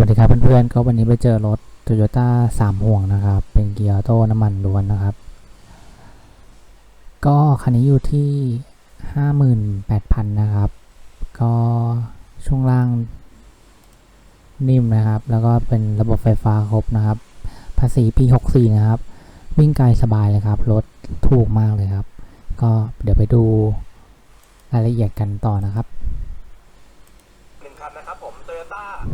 วัสดีครับเพื่อนๆก็วันนี้ไปเจอรถ Toyota สามห่วงนะครับ เป็นเกียร์โต้น้ำมันล้วนนะครับ ก็คันนี้อยู่ที่ห้าหมื่นแปดพันนะครับ ก็ช่วงล่างนิ่มนะครับ แล้วก็เป็นระบบไฟฟ้าครบนะครับ ภาษีปีหกสี่นะครับ วิ่งไกลสบายเลยครับ รถถูกมากเลยครับ ก็เดี๋ยวไปดูรายละเอียดกันต่อนะครับหนึ่งคันนะครับผมโ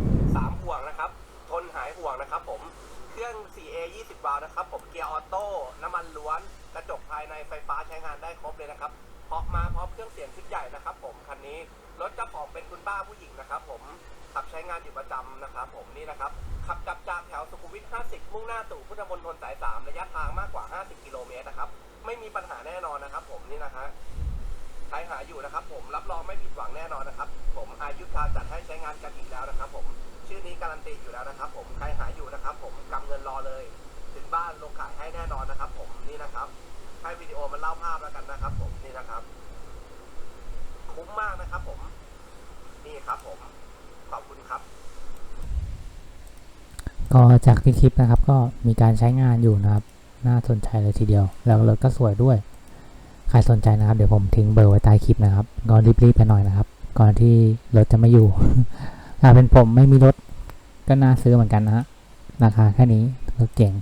เครื่อง 4A 20 วาล์วนะครับ ผมเกียร์ออโต้ น้ำมันล้วน กระจกภายในไฟฟ้าใช้งานได้ครบเลยนะครับเพราะมาพร้อมเครื่องเสียงชุดใหญ่นะครับ ผมคันนี้ รถเจ้าของเป็นคุณป้าผู้หญิงนะครับ ผมขับใช้งานอยู่ประจำนะครับ ผมนี่นะครับ ขับกับจากแถวสุขุมวิท 50 มุ่งหน้าสู่พุทธมณฑลสาย 3 ระยะทางมากกว่า 50 กิโลเมตรนะครับ ไม่มีปัญหาแน่นอนนะครับ ผมนี่นะฮะใครหาอยู่นะครับ ผมรับรองไม่ผิดหวังแน่นอนนะครับ ผมอายุทาจัดให้ใช้งานกันอีกแล้วนะครับ ผมชื่อนี้การันตีอยู่แล้วนะครับ ผมใครหาอยู่นะครับ ผม บ้านลงขายให้แน่นอนนะครับ ผมนี่นะครับ ให้วิดีโอมันเล่าภาพแล้วกันนะครับ ผมนี่นะครับ คุ้มมากนะครับ ผม นี่ครับ ผม ขอบคุณครับ ก็จากที่คลิปนะครับ ก็มีการใช้งานอยู่นะครับ น่าสนใจเลยทีเดียว แล้วรถก็สวยด้วย ใครสนใจนะครับ เดี๋ยวผมทิ้งเบอร์ไว้ใต้คลิปนะครับก็รีบๆไปหน่อยนะครับ ก่อนที่รถจะไม่อยู่ ถ้าเป็นผมไม่มีรถก็น่าซื้อเหมือนกันนะฮะราคาแค่นี้รถเก่ง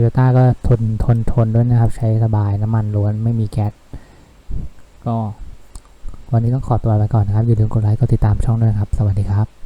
โยต้าก็ทนทนทนด้วยนะครับ ใช้สบายน้ำมันล้วนไม่มีแก๊สก็ วันนี้ต้องขอตัวไปก่อนนะครับ อย่าลืมกดไลค์กดติดตามช่องด้วยนะครับ สวัสดีครับ